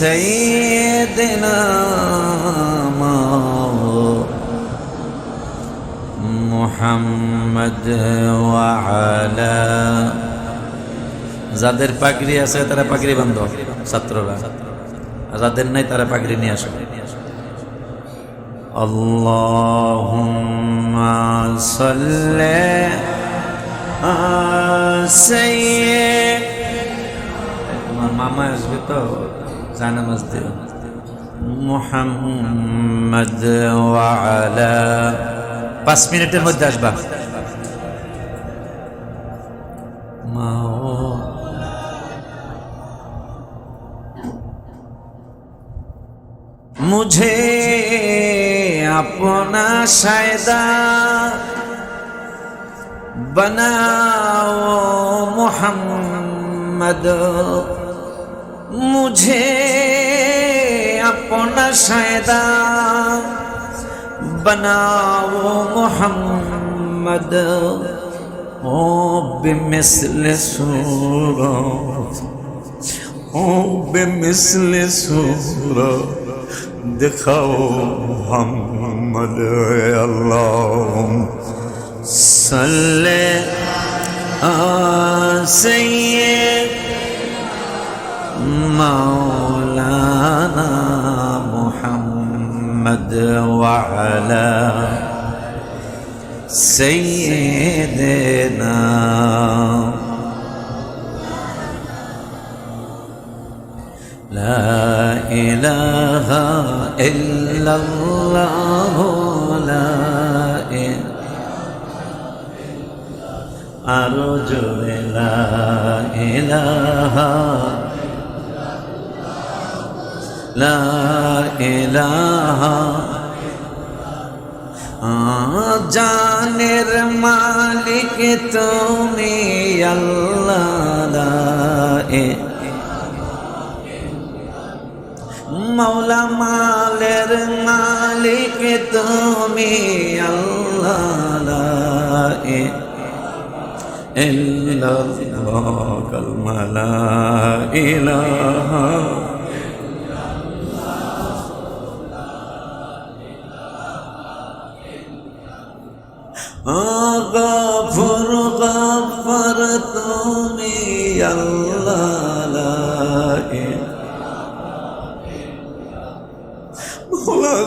سيدنا محمد وعلى যাদের পাগড়ি আছে তারা পাগড়ি বান্ধ ছাত্ররা আর যাদের নাই তারা পাগড়ি নিয়ে আসে اللهم صل على سيد তোমার মামা আসবে তো জানামাজ দেও। মোহাম্মদ ওয়ালা পাঁচ মিনিটের মধ্যে আসবা। মুঝে আপনা সায়দা বনাও মোহাম্মদ। बनाओ मोहम्मद मुझे अपना शायदा बनाओ मोहम्मद ओ बेमिसल सूरत ओ बेमिसल सूरत दिखाओ मोहम्मद अल्लाह सल्ले محمد وعلى سيدنا لا إله إلا الله لا إله أرجو لا إله লা ইলাহা জানের মালিক তুমি আল্লাহ মৌলা মালের মালিক তুমি আল্লাহ ইল্লাল্লাহ কালমালা ইলাহা গফুর গফর তুমি আল্লাহ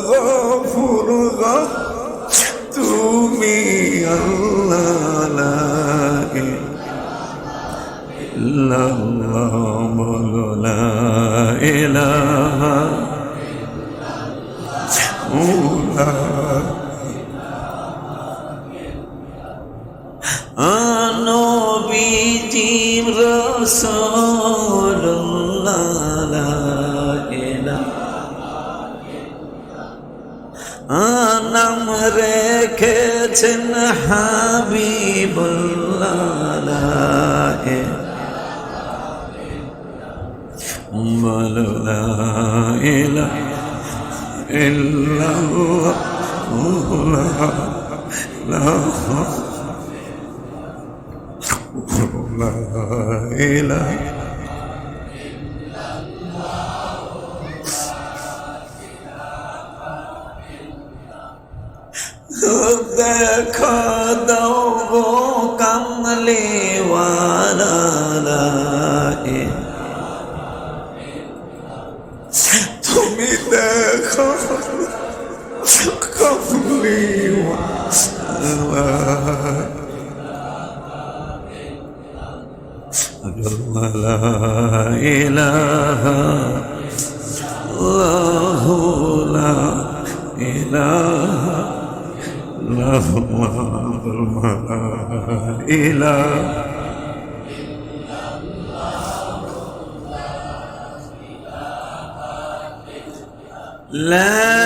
গফুর গফ তুমি আল্লাহ ইল্লাল্লাহ বলো লা রসুল্লাহ নাম রেখেছেন হাবিবুল্লাহ বলো লা ইলাহা ইল্লাল্লাহ। লা ইলাহ দেখো দৌ গো কমলে তুমি দেখো কমলে أكبر ولا إله الله لا إله الله أكبر ولا إله لا